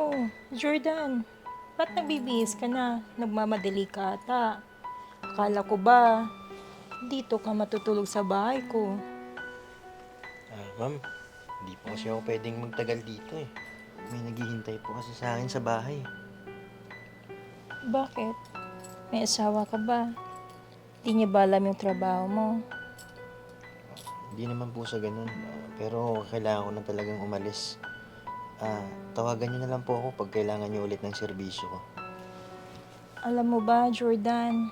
Oh, Jordan, ba't nagbibihis ka na? Nagmamadali ka ata. Akala ko ba, dito ka matutulog sa bahay ko. Ah, ma'am, hindi po kasi ako pwedeng magtagal dito eh. May naghihintay po kasi sa akin sa bahay. Bakit? May asawa ka ba? Di niya ba alam yung trabaho mo? Hindi naman po sa ganun. ah, pero kailangan ko na talagang umalis. Ah, tawagan niyo na lang po ako pag kailangan niyo ulit ng serbisyo ko. Alam mo ba, Jordan,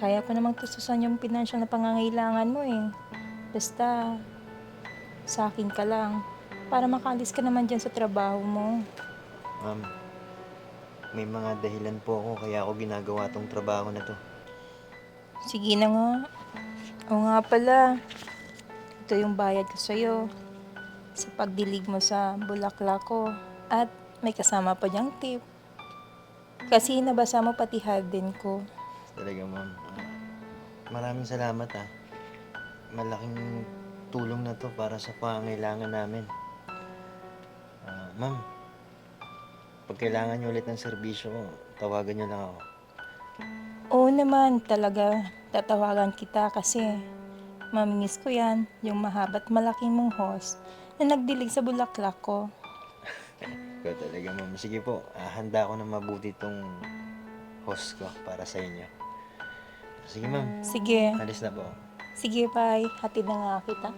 kaya ko namang tustusan yung pinansyal na pangangailangan mo eh. Basta, sa akin ka lang. Para makalis ka naman dyan sa trabaho mo. Ma'am, may mga dahilan po ako kaya ako ginagawa tong trabaho na to. Sige na nga. O nga pala, ito yung bayad ko sa'yo sa pagdilig mo sa bulaklak ko. At may kasama pa diyang tip. Kasi nabasa mo pati harden ko. Talaga, ma'am. Maraming salamat ah. Malaking tulong na to para sa pangangailangan namin. Ah, ma'am, pag kailangan niyo ulit ng serbisyo ko, tawagan niyo lang ako. Oo naman, talaga tatawagan kita kasi mamimiss ko yan, yung mahabat malaking mong host na nagdilig sa bulaklak ko. Ikaw talaga, ma'am. Sige po, ah, handa ako na mabuti tong host ko para sa inyo. Sige, ma'am. Sige, Alis na po. sige bye. Hatid na nga kita.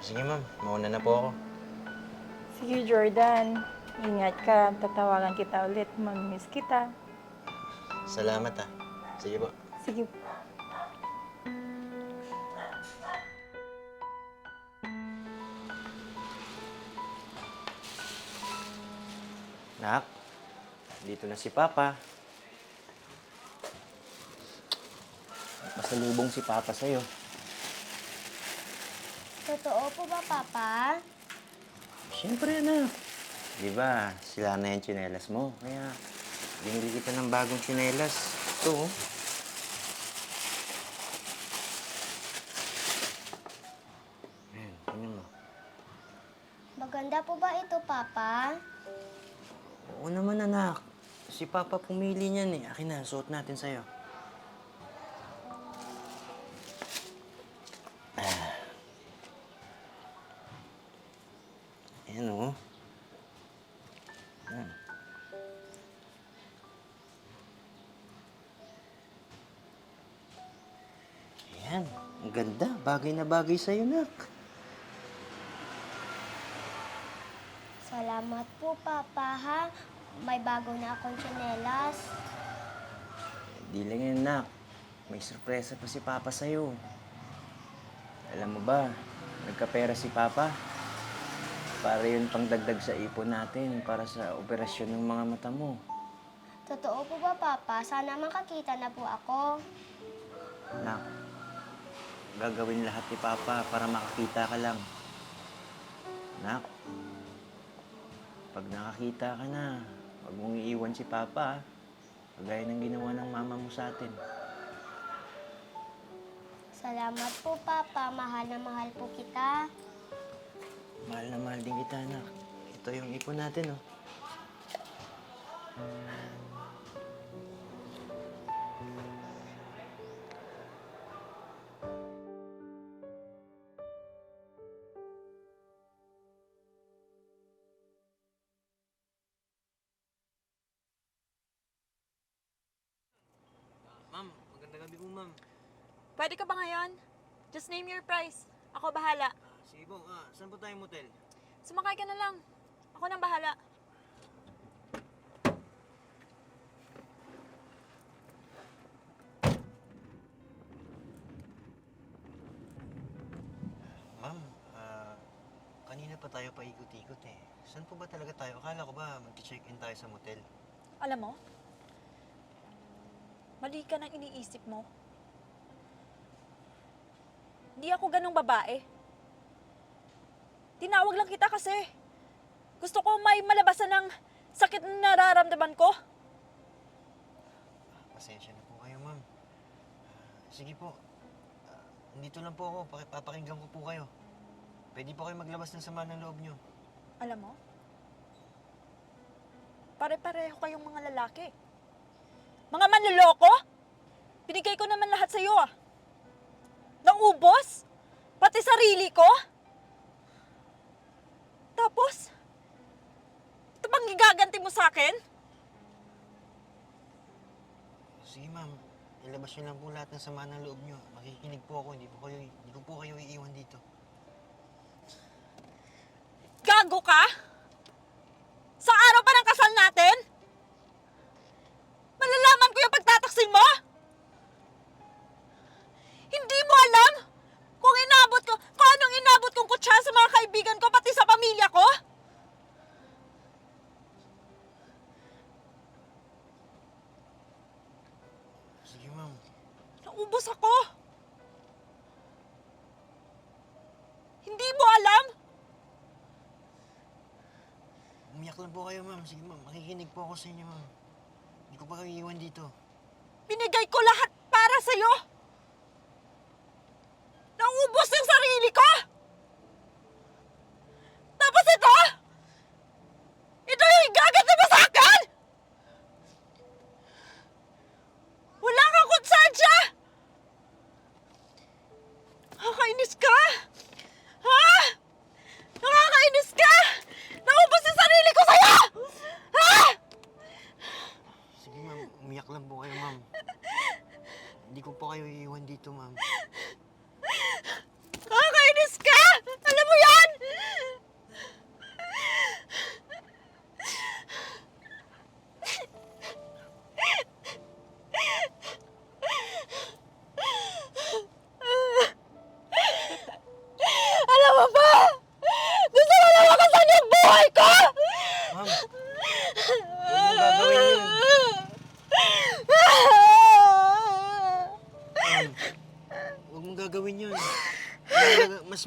Sige, ma'am. Mauna na po ako. Sige Jordan, ingat ka. Tatawagan kita ulit. Mamimiss kita. Salamat ah. Sige po. Sige. Nak, dito na si Papa. Pasalubong si Papa sa'yo. Totoo po ba, Papa? Siyempre, anak. Di ba, sila na yung tsinelas mo. Kaya, binili kita ng bagong tsinelas. Ito, oh. Ayan, tingnan mo. Maganda po ba ito, Papa? Oo naman, anak. Si Papa pumili niyan eh. Akin na, suot natin sa'yo. Ah. Ayan, oh. Ayan. Ayan, ang ganda. Bagay na bagay sa'yo, nak. Salamat po, Papa, ha? May bago na akong tsinelas. Di lang yan, nak. May sorpresa pa si Papa sa'yo. Alam mo ba, nagkapera si Papa. Para yun pang dagdag sa ipon natin para sa operasyon ng mga mata mo. Totoo po ba, Papa? Sana makakita na po ako. Nak, gagawin lahat ni Papa para makakita ka lang. Nak, pag nakakita ka na, huwag mong iiwan si Papa. ah. Kagaya ng ginawa ng mama mo sa atin. Salamat po, Papa. Mahal na mahal po kita. Mahal na mahal din kita, anak. Ito yung ipon natin, oh. Gabi po, ma'am. Pwede ka ba ngayon? Just name your price. Ako bahala. sige po, ah, saan po tayo motel? Sumakay ka na lang. Ako nang bahala. Ma'am, ah, kanina pa tayo paikot-ikot eh. Saan po ba talaga tayo? Akala ko ba mag-check-in tayo sa motel? Alam mo, mali ka ng iniisip mo. Hindi ako ganong babae. Tinawag lang kita kasi gusto ko may malabasan ng sakit na nararamdaman ko. Pasensya na po kayo, ma'am. Ah, sige po. Ah, nandito lang po ako. Paki- Papakinggan ko po kayo. pwede po kayo maglabas ng sama ng loob nyo. Alam mo? Pare-pareho kayong mga lalaki. Mga manloloko? Binigay ko naman lahat sa'yo ah. Naubos? Pati sarili ko? Tapos? Ito bang gigaganti mo sa akin? Sige ma'am, ilabas nyo lang po lahat ng sama ng loob nyo. Makikinig po ako, hindi po kayo, hindi ko po kayo iiwan dito. Gago ka? Ako. Hindi mo alam? umiyak lang po kayo ma'am. Sige ma'am, makikinig po ako sa inyo ma'am. Hindi ko pa kayo iiwan dito. Binigay ko lahat para sa'yo. Naubos yung sarili ko. Tapos ito? Ito yung igaganti mo sa akin? Wala kang konsensya? Nakakainis ka? Ha? Nakakainis ka? Naubos yung sarili ko sa'yo! Ha? Sige ma'am, umiyak lang po kayo ma'am. Hindi ko po kayo iiwan dito ma'am.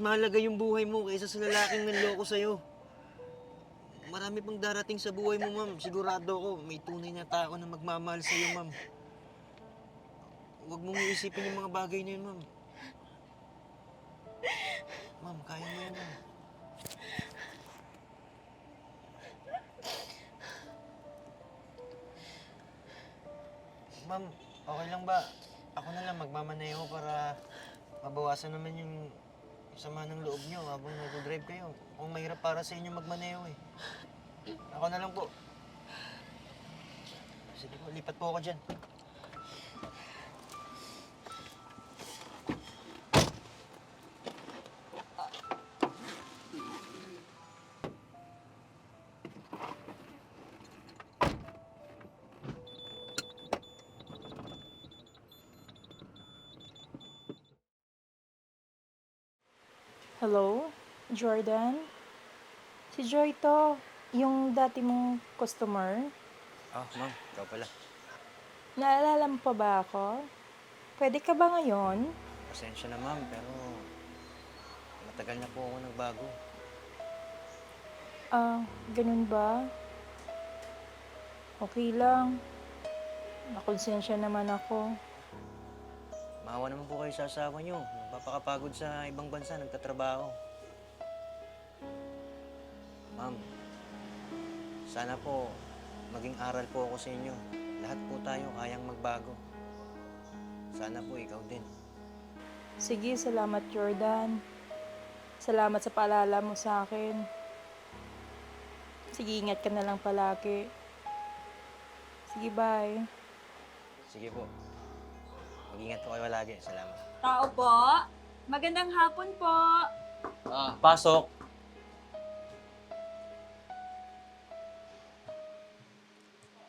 Mahalaga- yung buhay mo kaysa sa lalaking nanloko sa'yo. Marami pang darating sa buhay mo, ma'am. Sigurado ako, may tunay na tao na magmamahal sa'yo, ma'am. Huwag mong iisipin yung mga bagay na yun, ma'am. Ma'am, kaya mo yan, ma'am. Ma'am, okay lang ba? Ako na lang magmamaneho para mabawasan naman yung sama ng loob nyo habang nag-drive kayo. Kung mahirap para sa inyo magmaneho eh. Ako na lang po. Sige po, lipat po ako dyan. Hello? Jordan? Si Joy to. Yung dati mong customer. Ah, ma'am, ikaw pala. Naalala mo pa ba ako? Pwede ka ba ngayon? Pasensya na ma'am, pero matagal na po ako nagbago. Ah, ganun ba? Okay lang. Nakonsensya naman ako. Maawa naman po kayo sa asawa nyo. Papakapagod sa ibang bansa, nagtatrabaho. Ma'am, sana po maging aral po ako sa inyo. Lahat po tayo kayang magbago. Sana po ikaw din. Sige, salamat Jordan. Salamat sa paalala mo sa akin. Sige, ingat ka na lang palagi. Sige, bye. Sige po. Mag-ingat po kayo lagi. Salamat. Tao po, magandang hapon po. Ah, pasok.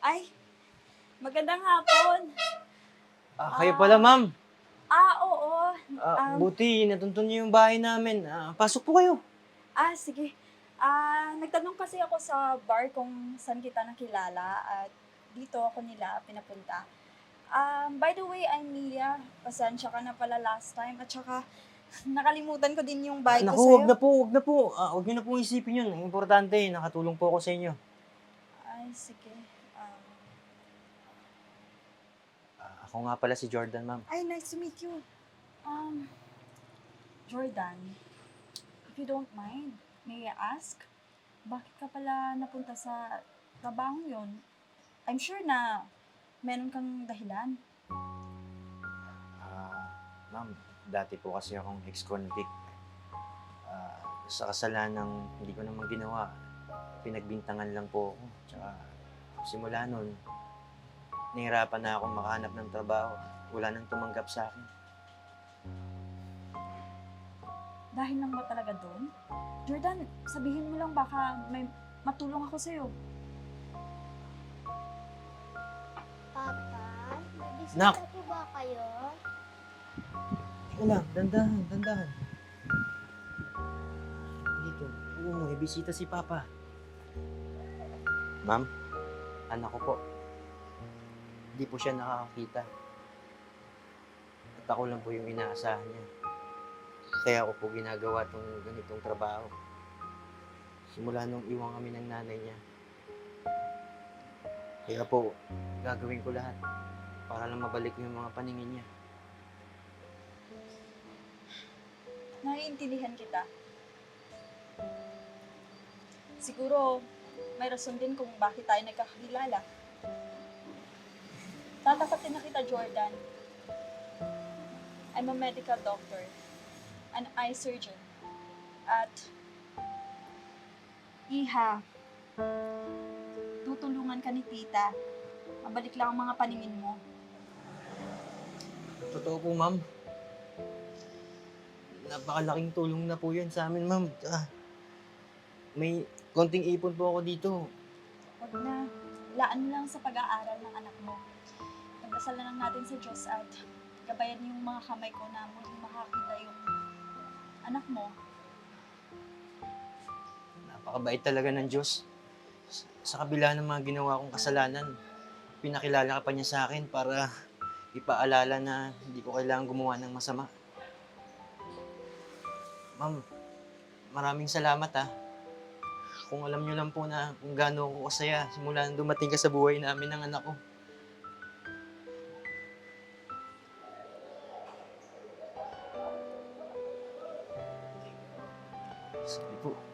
Ay, magandang hapon. Ah, kayo pala, ma'am. Ah, oo. Ah, Um, buti, natuntun niyo yung bahay namin. Ah, pasok po kayo. Ah, sige. Ah, nagtanong kasi ako sa bar kung saan kita nakilala at dito ako nila pinapunta. Um, by the way, I'm Mia. Pasensya ka na pala last time at saka nakalimutan ko din yung bike ko Naku, sa'yo. wag na po, wag na po. Ah, wag niyo na po isipin yun. Ang Importante, nakatulong po ako sa inyo. Ay, sige. Um, Ah, ako nga pala si Jordan, ma'am. ay, nice to meet you. Um, Jordan, if you don't mind, may I ask, bakit ka pala napunta sa trabaho yon? I'm sure na meron kang dahilan. Ah, ma'am, dati po kasi akong ex-convict. Ah, sa kasalanang hindi ko naman ginawa, pinagbintangan lang po ako. Tsaka simula nun, nahirapan na akong makahanap ng trabaho. Wala nang tumanggap sa akin. Dahil lang ba talaga doon? Jordan, sabihin mo lang baka may matulong ako sa'yo. Nak! po ba kayo? Lang, dandahan, dandahan. Dito, oo may bisita si Papa. Ma'am, anak ko po. Hindi po siya nakakakita. At ako lang po yung inaasahan niya. Kaya ako po ginagawa tong ganitong trabaho. Simula nung iwan kami ng nanay niya. Kaya po, gagawin ko lahat para lang mabalik yung mga paningin niya. Naiintindihan kita. Siguro, may rason din kung bakit tayo nagkakilala. Tatapatin na kita, Jordan. I'm a medical doctor, an eye surgeon, at Iha, tutulungan ka ni tita. Mabalik lang ang mga paningin mo. Totoo po, ma'am. Napakalaking tulong na po yan sa amin, ma'am. Ah, may konting ipon po ako dito. Huwag na. Laan mo lang sa pag-aaral ng anak mo. Pagdasal na lang natin sa Diyos at gabayan yung mga kamay ko na muling makakita yung anak mo. Napakabait talaga ng Diyos. Sa- Sa kabila ng mga ginawa kong kasalanan, pinakilala ka pa niya sa akin para ipaalala na hindi ko kailangan gumawa ng masama. Ma'am, maraming salamat ah. Kung alam niyo lang po na kung gaano ako kasaya simula nang dumating ka sa buhay namin ng anak ko. Sige po.